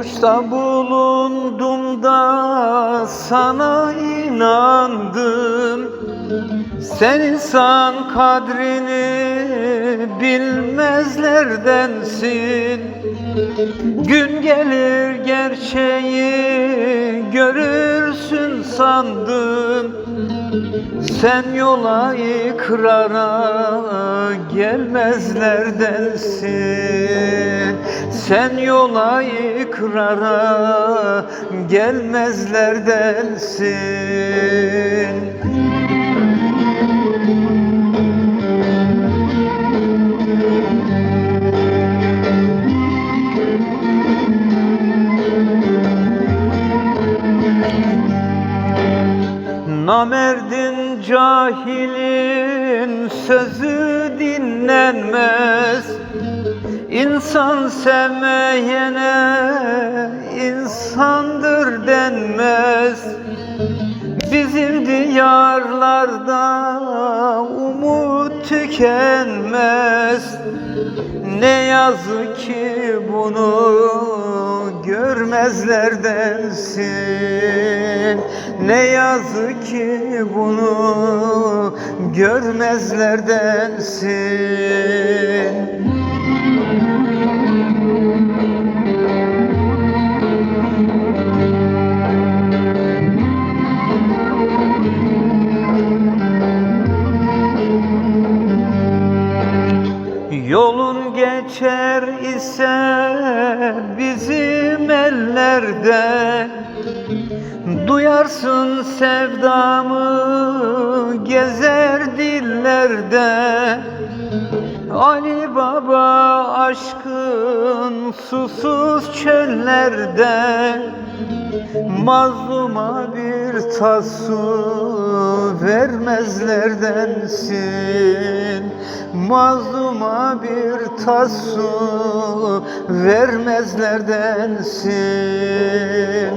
Boşta bulundum da sana inandım. Sen insan kadrini bilmezlerdensin. Gün gelir gerçeği görürsün sandım Sen yola ikrara gelmezlerdensin Sen yola ikrara gelmezlerdensin Namerdin cahilin sözü dinlenmez. İnsan sevmeyene insandır denmez. Bizim diyarlarda tükenmez. Ne yazık ki bunu görmezlerdensin Ne yazık ki bunu görmezlerdensin Yolun geçer ise bizim ellerde. Duyarsın sevdamı gezer dillerde. Ali Baba aşkın susuz çöllerde. Mazluma bir tasu vermezlerdensin Mazluma bir tasu vermezlerdensin